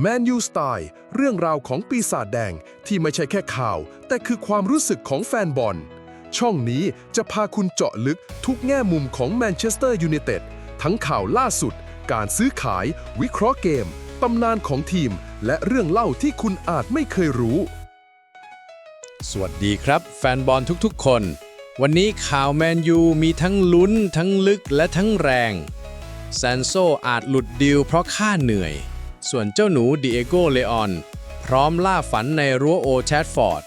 แมนยูสไตล์เรื่องราวของปีศาจแดงที่ไม่ใช่แค่ข่าว แต่คือความรู้สึกของแฟนบอล ช่องนี้จะพาคุณเจาะลึกทุกแง่มุมของแมนเชสเตอร์ยูไนเต็ดทั้งข่าวล่าสุด การซื้อขาย วิเคราะห์เกม ตำนานของทีม และเรื่องเล่าที่คุณอาจไม่เคยรู้ สวัสดีครับ แฟนบอลทุกๆ คน วันนี้ข่าวแมนยูมีทั้งลุ้น ทั้งลึกและทั้งแรงแซนโซอาจหลุดดิวเพราะค่าเหนื่อย ส่วนเจ้าหนูดิเอโกเลออนพร้อมล่าฝันในรั้วโอแชดฟอร์ด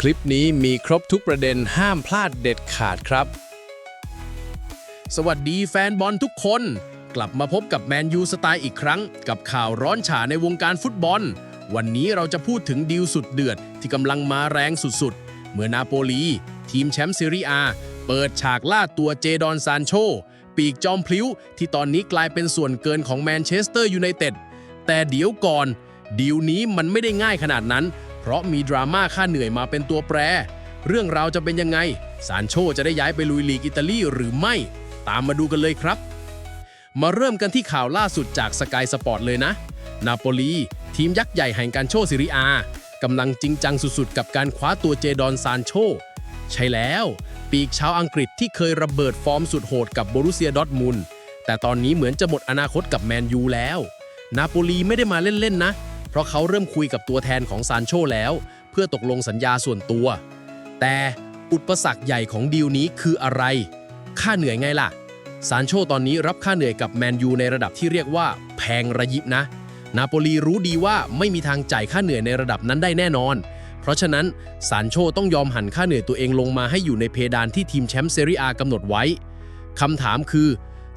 คลิปนี้มีครบทุกประเด็นห้ามพลาดเด็ดขาดครับ สวัสดีแฟนบอลทุกคน กลับมาพบกับแมนยูสไตล์อีกครั้ง กับข่าวร้อนฉาในวงการฟุตบอล วันนี้เราจะพูดถึงดีลสุดเดือดที่กำลังมาแรงสุดๆ เมื่อนาโปลี ทีมแชมป์ซีรีอาเปิดฉากล่าตัวเจดอนซานโช ปีกจอมพลิ้ว ที่ตอนนี้กลายเป็นส่วนเกินของแมนเชสเตอร์ยูไนเต็ด แต่เดี๋ยวก่อนดีลนี้มันไม่ได้ง่ายขนาดนั้น เพราะมีดราม่าค่าเหนื่อยมาเป็นตัวแปร เรื่องราวจะเป็นยังไง ซานโชจะได้ย้ายไปลุยลีกอิตาลีหรือไม่ ตามมาดูกันเลยครับ มาเริ่มกันที่ข่าวล่าสุดจากสกายสปอร์ตเลยนะ นาโปลี ทีมยักษ์ใหญ่แห่งการโชซิริอากำลังจริงจังสุดๆ กับการคว้าตัวเจดอนซานโช ใช่แล้ว ปีกชาวอังกฤษที่เคยระเบิดฟอร์มสุดโหดกับโบรุเซียดอทมุนแต่ตอนนี้เหมือนจะหมดอนาคตกับแมนยูแล้ว นาโปลีไม่ได้มาเล่นๆนะ เพราะเขาเริ่มคุยกับตัวแทนของซานโชแล้ว เพื่อตกลงสัญญาส่วนตัว แต่อุปสรรคใหญ่ของดีลนี้คืออะไร ค่าเหนื่อยไงล่ะ ซานโชตอนนี้รับค่าเหนื่อยกับแมนยูในระดับที่เรียกว่า แพงระยิบนะ นาโปลีรู้ดีว่าไม่มีทางจ่ายค่าเหนื่อยในระดับนั้นได้แน่นอน เพราะฉะนั้นซานโชต้องยอมหันค่าเหนื่อยตัวเองลงมาให้อยู่ในเพดานที่ทีมแชมป์เซเรียกำหนดไว้คำถามคือ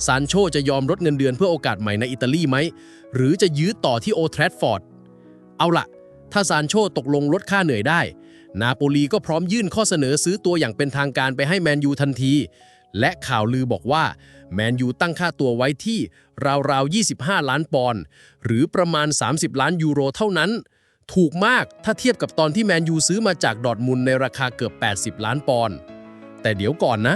ซานโชจะยอมลดเงินเดือนเพื่อโอกาสใหม่ในอิตาลีไหม หรือจะยื้อต่อที่โอแทรดฟอร์ด เอาล่ะถ้าซานโชตกลงลดค่าเหนื่อยได้ นาโปลีก็พร้อมยื่นข้อเสนอซื้อตัวอย่างเป็นทางการไปให้แมนยูทันที และข่าวลือบอกว่าแมนยูตั้งค่าตัวไว้ที่ราวๆ 25 ล้านปอนด์หรือประมาณ 30 ล้านยูโรเท่านั้น ถูกมากถ้าเทียบกับตอนที่แมนยูซื้อมาจากดอทมุนในราคาเกือบ 80 ล้านปอนด์แต่เดี๋ยวก่อนนะ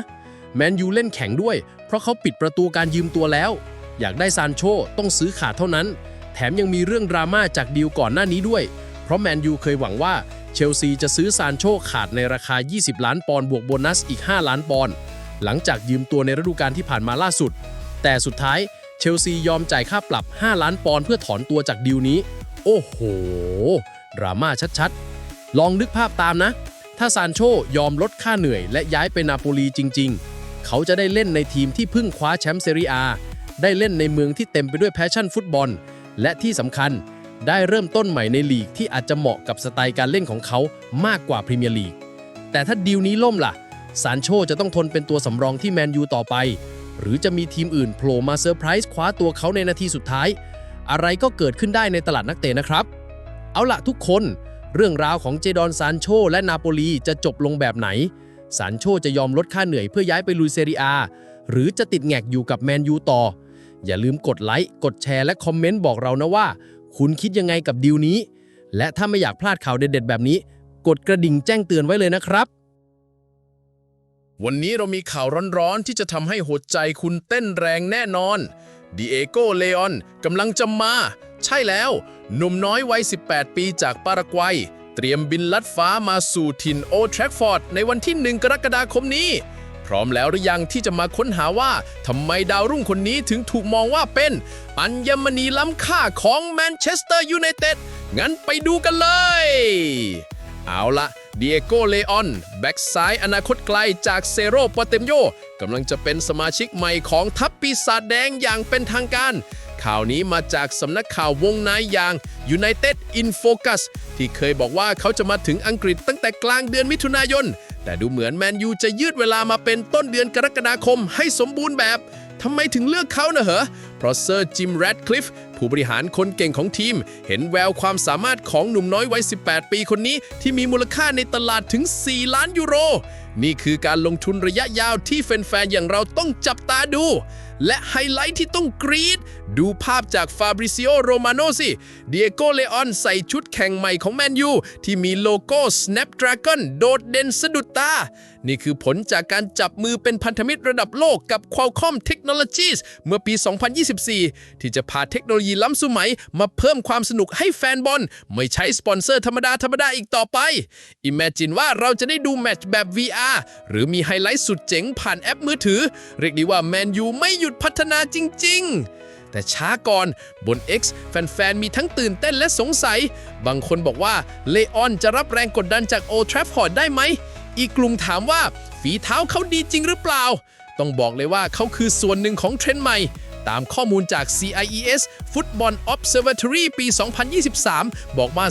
แมนยูเล่นแข็งด้วย เพราะเขาปิดประตูการยืมตัวแล้ว อยากได้ซานโชต้องซื้อขาดเท่านั้น แถมยังมีเรื่องดราม่าจากดีลก่อนหน้านี้ด้วย เพราะแมนยูเคยหวังว่าเชลซีจะซื้อซานโชขาดในราคา 20 ล้านปอนด์บวกโบนัสอีก 5 ล้านปอนด์หลังจากยืมตัวในฤดูกาลที่ผ่านมาล่าสุด แต่สุดท้ายเชลซียอมจ่ายค่าปรับ 5 ล้านปอนด์เพื่อถอนตัวจากดีลนี้ โอ้โห ดราม่าชัดๆ ลองนึกภาพตามนะ ถ้าซานโชยอมลดค่าเหนื่อยและย้ายไปนาโปลีจริง ๆ เขาจะได้เล่นในทีมที่เพิ่งคว้าแชมป์เซเรียได้เล่นในเมืองที่เต็มไปด้วยแพชชั่นฟุตบอล และที่สำคัญ ได้เริ่มต้นใหม่ในลีกที่อาจจะเหมาะกับสไตล์การเล่นของเขามากกว่าพรีเมียร์ลีก แต่ถ้าดีลนี้ล่มล่ะ ซานโชจะต้องทนเป็นตัวสำรองที่แมนยูต่อไป หรือจะมีทีมอื่นโผล่มาเซอร์ไพรส์คว้าตัวเขาในนาทีสุดท้าย อะไรก็เกิดขึ้นได้ในตลาดนักเตะนะครับ เอาล่ะทุกคน เรื่องราวของเจดอนซานโชและนาโปลีจะจบลงแบบไหน ซานโชจะยอมลดค่าเหนื่อยเพื่อย้ายไปลุยเซรียหรือจะติดแงกอยู่กับแมนยูต่อ อย่าลืมกดไลค์ กดแชร์และคอมเมนต์บอกเรานะว่า คุณคิดยังไงกับดีลนี้ และถ้าไม่อยากพลาดข่าวเด็ดๆ แบบนี้ กดกระดิ่งแจ้งเตือนไว้เลยนะครับ วันนี้เรามีข่าวร้อนๆ ที่จะทำให้หัวใจคุณเต้นแรงแน่นอนดิเอโกเลออนกำลังจะมา ใช่แล้ว หนุ่มน้อยวัย 18 ปีจากปารากวัย เตรียมบินลัดฟ้ามาสู่ถิ่นโอทรฟฟอร์ดในวันที่ 1 กรกฎาคมนี้ พร้อมแล้วหรือยังที่จะมาค้นหาว่าทำไมดาวรุ่งคนนี้ถึงถูกมองว่าเป็น อัญมณีล้ำค่าของแมนเชสเตอร์ยูไนเต็ดงั้นไปดูกันเลย เอาละเดียโกเลออน แบ็กซ้ายอนาคตไกลจากเซโรปาเตมโยกำลังจะเป็นสมาชิกใหม่ของทัพปีศาจแดงอย่างเป็นทางการ ข่าวนี้มาจากสำนักข่าววงในอย่าง United in Focus ที่เคยบอกว่าเขาจะมาถึงอังกฤษตั้งแต่กลางเดือนมิถุนายน แต่ดูเหมือนแมนยูจะยืดเวลามาเป็นต้นเดือนกรกฎาคมให้สมบูรณ์แบบทำไมถึงเลือกเขาเนะเหรอเพราะเซอร์จิมแรดคลิฟผู้บริหารคนเก่งของทีม เห็นแววความสามารถของหนุ่มน้อยวัย 18 ปีคนนี้ ที่มีมูลค่าในตลาดถึง 4 ล้านยูโร นี่คือการลงทุนระยะยาวที่แฟนๆ อย่างเราต้องจับตาดู และไฮไลท์ที่ต้องกรีดดูภาพจากฟาบริซิโอโรมาโนสิเดียโกเลออนใส่ชุดแข่งใหม่ของแมนยูที่มีโลโก้ Snapdragon โดดเด่นสะดุดตา นี่คือผลจากการจับมือเป็นพันธมิตรระดับโลกกับ Qualcomm Technologies เมื่อปี 2024 ที่จะพาเทคโนโลยีล้ำสมัยมาเพิ่มความสนุกให้แฟนบอล ไม่ใช้สปอนเซอร์ธรรมดาธรรมดาอีกต่อไป Imagine ว่าเราจะได้ดูแมตช์แบบ VR หรือมีไฮไลท์สุดเจ๋งผ่านแอปมือถือ เรียกได้ว่าแมนยูไม่หยุดพัฒนาจริง ๆ แต่ช้าก่อนบน X แฟน ๆ มีทั้งตื่นเต้นและสงสัย บางคนบอกว่าเลออนจะรับแรงกดดันจากโอทราฟฟอร์ดได้ไหม อีกกลุ่มถามว่าฝีเท้าเขาดีจริงหรือเปล่า ต้องบอกเลยว่าเขาคือส่วนหนึ่งของเทรนด์ใหม่ตามข้อมูลจาก CIES Football Observatory ปี 2023 บอกว่า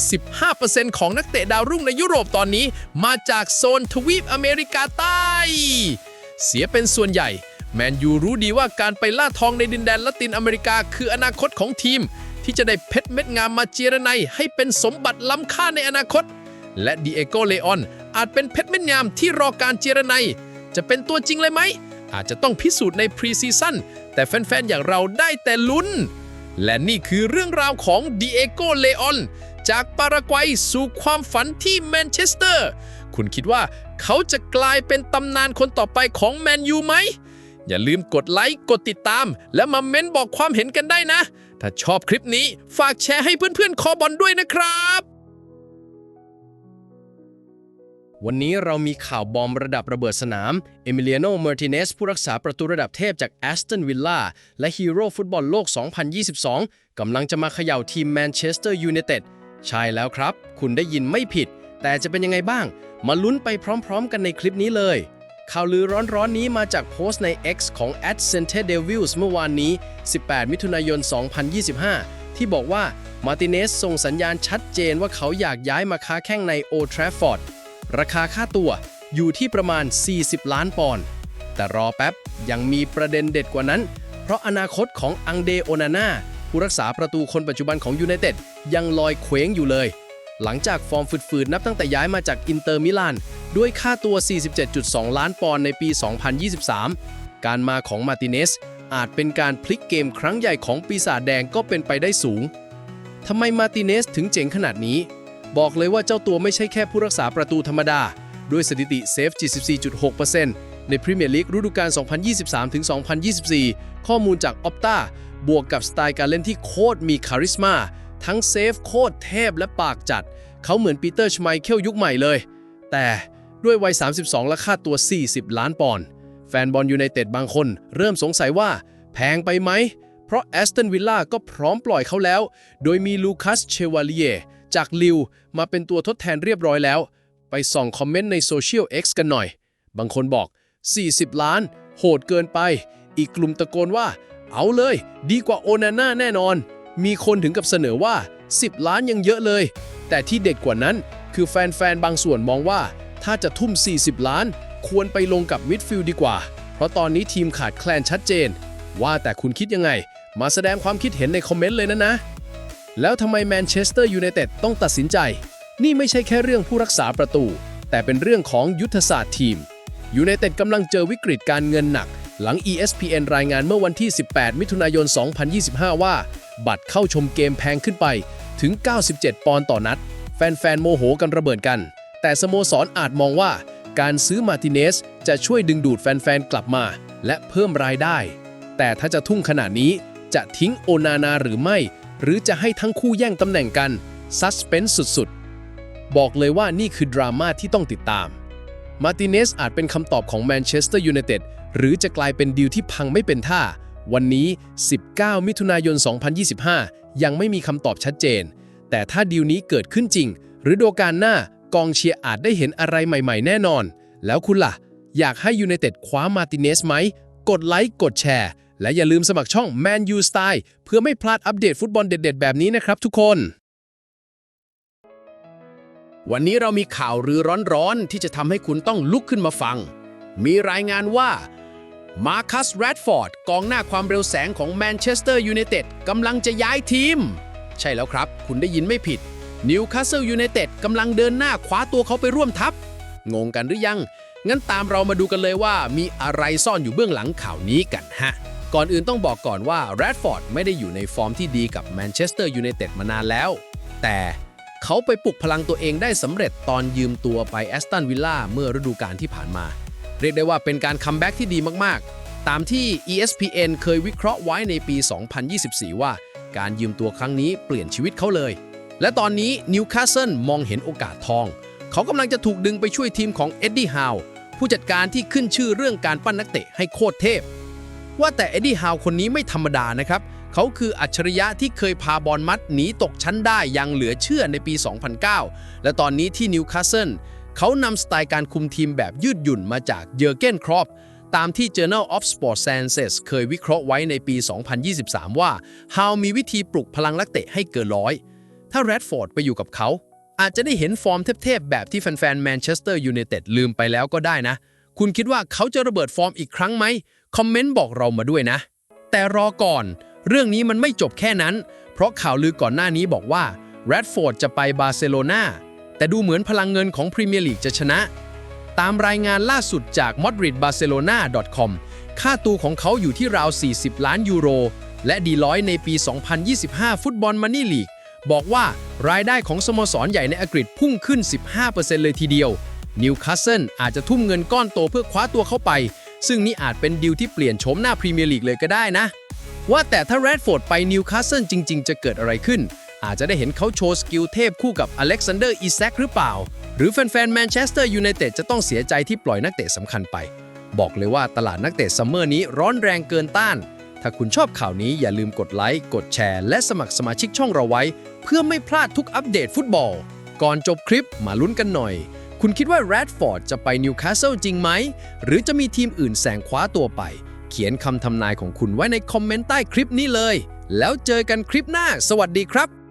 15%ของนักเตะดาวรุ่งในยุโรปตอนนี้ มาจากโซนทวีปอเมริกาใต้ เสียเป็นส่วนใหญ่ แมนยูรู้ดีว่าการไปล่าทองในดินแดนละตินอเมริกา คืออนาคตของทีม ที่จะได้เพชรเม็ดงามมาเจรไนให้เป็นสมบัติล้ำค่าในอนาคต และดีเอโกเลออนอาจเป็นเพชรเม็ดงามที่รอการเจรไนจะเป็นตัวจริงเลยไหม อาจจะต้องพิสูจน์ในพรีซีซั่นแต่แฟนๆ อย่างเราได้แต่ลุ้น และนี่คือเรื่องราวของดีเอโกเลออนจากปารากวัยสู่ความฝันที่แมนเชสเตอร์ คุณคิดว่าเขาจะกลายเป็นตำนานคนต่อไปของแมนยูไหม อย่าลืมกดไลค์กดติดตาม และมาเม้นบอกความเห็นกันได้นะ ถ้าชอบคลิปนี้ฝากแชร์ให้เพื่อนๆคอบอลด้วยนะครับ วันนี้เรามีข่าวบอมระดับระเบิดสนาม เอมิเลียโน เมอร์ติเนส ผู้รักษาประตูระดับเทพจากแอสตันวิลล่าและฮีโร่ฟุตบอลโลก 2022 กำลังจะมาเขย่าทีมแมนเชสเตอร์ยูไนเต็ดใช่แล้วครับ คุณได้ยินไม่ผิด แต่จะเป็นยังไงบ้าง มาลุ้นไปพร้อม ๆ กันในคลิปนี้เลย ข่าวลือร้อนๆนี้มาจากโพสต์ใน X ของ a d c e n t e Devils เมื่อวานนี้ 18 มิถุนายน 2025 ที่บอกว่ามาติเนสส่งสัญญาณชัดเจนว่าเขาอยากย้ายมาค้าแข้งในโอทราฟฟอร์ดราคาค่าตัวอยู่ที่ประมาณ 40 ล้านปอนด์แต่รอแป๊บ ยังมีประเด็นเด็ดกว่านั้น เพราะอนาคตของอังเดโอนาน่าผู้รักษาประตูคนปัจจุบันของยูไนเต็ดยังลอยเคว้งอยู่เลย หลังจากฟอร์มฝืดๆนับตั้งแต่ย้ายมาจากอินเตอร์มิลาน ด้วยค่าตัว 47.2 ล้านปอนด์ในปี 2023 การมาของมาติเนสอาจเป็นการพลิกเกมครั้งใหญ่ของปีศาจแดงก็เป็นไปได้สูง ทำไมมาติเนสถึงเจ๋งขนาดนี้ บอกเลยว่าเจ้าตัวไม่ใช่แค่ผู้รักษาประตูธรรมดา ด้วยสถิติเซฟ 74.6%ในพรีเมียร์ลีกฤดูกาล 2023-2024 ข้อมูลจาก Opta บวกกับสไตล์การเล่นที่โคตรมีคาริสมา ทั้งเซฟโคตรเทพและปากจัด เขาเหมือนปีเตอร์ชไมเคิลยุคใหม่เลย แต่ ด้วยวัย 32 และค่าตัว 40 ล้านปอนด์แฟนบอลยูไนเต็ดบางคน เริ่มสงสัยว่า แพงไปไหม เพราะแอสตันวิลล่าก็พร้อมปล่อยเขาแล้ว โดยมีลูคัสเชวาลีเยจากลิวมาเป็นตัวทดแทนเรียบร้อยแล้ว ไปส่องคอมเมนต์ในโซเชียล X กันหน่อย บางคนบอก 40 ล้าน โหดเกินไป อีกกลุ่มตะโกนว่า เอาเลย ดีกว่าโอนาน่าแน่นอน มีคนถึงกับเสนอว่า 10 ล้านยังเยอะเลย แต่ที่เด็ดกว่านั้นคือแฟนๆ บางส่วนมองว่า ถ้าจะทุ่ม 40 ล้าน ควรไปลงกับมิดฟิลด์ดีกว่า เพราะตอนนี้ทีมขาดแคลนชัดเจน ว่าแต่คุณคิดยังไง มาแสดงความคิดเห็นในคอมเมนต์เลยนะนะ แล้วทำไมแมนเชสเตอร์ยูไนเต็ดต้องตัดสินใจ นี่ไม่ใช่แค่เรื่องผู้รักษาประตู แต่เป็นเรื่องของยุทธศาสตร์ทีมยูไนเต็ดกำลังเจอวิกฤตการเงินหนัก หลัง ESPN รายงานเมื่อวันที่ 18 มิถุนายน 2025 ว่า บัตรเข้าชมเกมแพงขึ้นไปถึง 97 ปอนด์ต่อนัด แฟนๆ โมโหกันระเบิดกัน แต่สโมสรอาจมองว่าการซื้อมาติเนสจะช่วยดึงดูดแฟนๆ กลับมา และเพิ่มรายได้ แต่ถ้าจะทุ่งขนาดนี้จะทิ้งโอนานาหรือไม่ หรือจะให้ทั้งคู่แย่งตำแหน่งกันซัสเพนส์สุดๆ บอกเลยว่านี่คือดราม่าที่ต้องติดตาม มาติเนสอาจเป็นคำตอบของแมนเชสเตอร์ยูไนเต็ดหรือจะกลายเป็นดีลที่พังไม่เป็นท่า วันนี้ 19 มิถุนายน 2025 ยังไม่มีคำตอบชัดเจน แต่ถ้าดีลนี้เกิดขึ้นจริง หรือโดการหน้า กองเชียร์อาจได้เห็นอะไรใหม่ๆ แน่นอน แล้วคุณล่ะ อยากให้ยูไนเต็ดคว้ามาติเนสไหม กดไลค์ กดแชร์ และอย่าลืมสมัครช่อง Man U Style เพื่อไม่พลาดอัปเดตฟุตบอลเด็ด ๆ แบบนี้นะครับทุกคน วันนี้เรามีข่าวรือร้อนๆ ที่จะทำให้คุณต้องลุกขึ้นมาฟัง มีรายงานว่ามาคัสแรดฟอร์ดกองหน้าความเร็วแสงของแมนเชสเตอร์ยูไนเต็ดกำลังจะย้ายทีม ใช่แล้วครับ คุณได้ยินไม่ผิด นิวคาสเซิลยูไนเต็ดกำลังเดินหน้าคว้าตัวเขาไปร่วมทัพ งงกันหรือยัง งั้นตามเรามาดูกันเลยว่ามีอะไรซ่อนอยู่เบื้องหลังข่าวนี้กันฮะ ก่อนอื่นต้องบอกก่อนว่าแรดฟอร์ดไม่ได้อยู่ในฟอร์มที่ดีกับแมนเชสเตอร์ยูไนเต็ดมานานแล้ว แต่เขาไปปลุกพลังตัวเองได้สำเร็จตอนยืมตัวไปแอสตันวิลล่าเมื่อฤดูกาลที่ผ่านมา เรียกได้ว่าเป็นการคัมแบ็กที่ดีมากๆ ตามที่ ESPN เคยวิเคราะห์ไว้ในปี 2024 ว่า การยืมตัวครั้งนี้เปลี่ยนชีวิตเขาเลย และตอนนี้นิวคาสเซิลมองเห็นโอกาสทอง เขากำลังจะถูกดึงไปช่วยทีมของเอ็ดดี้ฮาวผู้จัดการที่ขึ้นชื่อเรื่องการปั้นนักเตะให้โคตรเทพ ว่าแต่เอ็ดดี้ฮาวคนนี้ไม่ธรรมดานะครับ เขาคืออัจฉริยะที่เคยพาบอลมัดหนีตกชั้นได้อย่างเหลือเชื่อในปี 2009 และตอนนี้ที่นิวคาสเซิลเขานำสไตล์การคุมทีมแบบยืดหยุ่นมาจากเยอร์เกนครอปตามที่ Journal of sports sciences เคยวิเคราะห์ไว้ในปี 2023 ว่าฮาวมีวิธีปลุกพลังนักเตะให้เกินร้อย ถ้าแรดฟอร์ดไปอยู่กับเขา อาจจะได้เห็นฟอร์มเทพๆ แบบที่แฟนๆแมนเชสเตอร์ยูไนเต็ดลืมไปแล้วก็ได้นะ คุณคิดว่าเขาจะระเบิดฟอร์มอีกครั้งไหมคอมเมนต์บอกเรามาด้วยนะ แต่รอก่อน เรื่องนี้มันไม่จบแค่นั้น เพราะข่าวลือก่อนหน้านี้บอกว่าแรดฟอร์ดจะไปบาร์เซโลนาแต่ดูเหมือนพลังเงินของพรีเมียร์ลีกจะชนะ ตามรายงานล่าสุดจาก madridbarcelona.com ค่าตัวของเขาอยู่ที่ราว 40 ล้านยูโร และดีร้อยในปี 2025 ฟุตบอลมันนี่ลีก บอกว่ารายได้ของสโมสรใหญ่ในอังกฤษพุ่งขึ้น 15%เลยทีเดียว นิวคาสเซิลอาจจะทุ่มเงินก้อนโตเพื่อคว้าตัวเข้าไป ซึ่งนี่อาจเป็นดีลที่เปลี่ยนโฉมหน้าพรีเมียร์ลีกเลยก็ได้นะ ว่าแต่ถ้าแรดฟอร์ดไปนิวคาสเซิลจริง ๆ จะเกิดอะไรขึ้น อาจจะได้เห็นเขาโชว์สกิลเทพคู่กับอเล็กซานเดอร์อีแซคหรือเปล่า หรือแฟนๆแมนเชสเตอร์ยูไนเต็ดจะต้องเสียใจที่ปล่อยนักเตะสำคัญไป บอกเลยว่าตลาดนักเตะซัมเมอร์นี้ร้อนแรงเกินต้านถ้าคุณชอบข่าวนี้อย่าลืมกดไลค์ กดแชร์ และสมัครสมาชิกช่องเราไว้ เพื่อไม่พลาดทุกอัปเดตฟุตบอล ก่อนจบคลิปมาลุ้นกันหน่อย คุณคิดว่าแรดฟอร์ดจะไปนิวคาสเซิลจริงไหม หรือจะมีทีมอื่นแซงคว้าตัวไป เขียนคำทำนายของคุณไว้ในคอมเมนต์ใต้คลิปนี้เลย แล้วเจอกันคลิปหน้า สวัสดีครับ